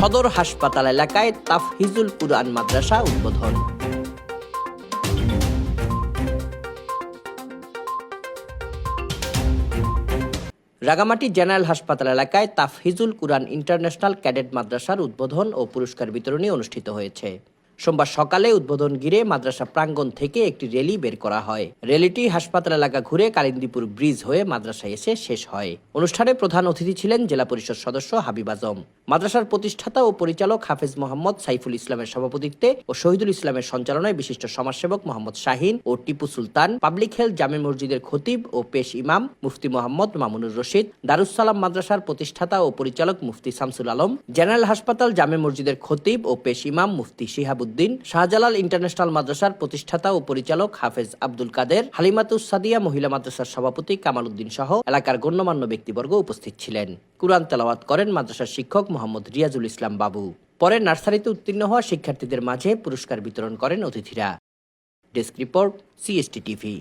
সদর হাসপাতাল এলাকায় তাফহিজুল কুরআন মাদ্রাসা উদ্বোধন। রাগামাটি জেনারেল হাসপাতাল এলাকায় তাফহিজুল কুরআন ইন্টারন্যাশনাল ক্যাডেট মাদ্রাসার উদ্বোধন ও পুরস্কার বিতরণী অনুষ্ঠিত হয়েছে। সোমবার সকালে উদ্বোধন ঘিরে মাদ্রাসা প্রাঙ্গণ থেকে একটি র্যালি বের করা হয়। র্যালিটি হাসপাতাল এলাকা ঘুরে কালিন্দিপুর ব্রিজ হয়ে মাদ্রাসায় এসে শেষ হয়। অনুষ্ঠানে প্রধান অতিথি ছিলেন জেলা পরিষদ সদস্য হাবিব আজম। মাদ্রাসার প্রতিষ্ঠাতা ও পরিচালক হাফেজ মোহাম্মদ সাইফুল ইসলামের সভাপতিত্বে ও শহীদুল ইসলামের সঞ্চালনায় বিশিষ্ট সমাজসেবক মোহাম্মদ শাহিন ও টিপু সুলতান, পাবলিক হেলথ জামে মসজিদের খতিব ও পেশ ইমাম মুফতি মোহাম্মদ মামুনুর রশিদ দারুসালাম মাদ্রাসার প্রতিষ্ঠাতা ও পরিচালক মুফতি শামসুল আলম, জেনারেল হাসপাতাল জামে মসজিদের খতিব ও পেশ ইমাম মুফতি শিহাবুদ্দিন শাহজালাল ইন্টারন্যাশনাল মাদ্রাসার প্রতিষ্ঠাতা ও পরিচালক হাফেজ আব্দুল কাদের, হালিমাতুস সাদিয়া মহিলা মাদ্রাসার সভাপতি কামাল উদ্দিন সহ এলাকার গণ্যমান্য ব্যক্তিবর্গ উপস্থিত ছিলেন। কুরআন তেলাওয়াত করেন মাদ্রাসার শিক্ষক মোহাম্মদ রিয়াজুল ইসলাম বাবু। পরে নার্সারিতে উত্তীর্ণ হওয়া শিক্ষার্থীদের মাঝে পুরস্কার বিতরণ করেন অতিথিরা। Desk report, CST TV.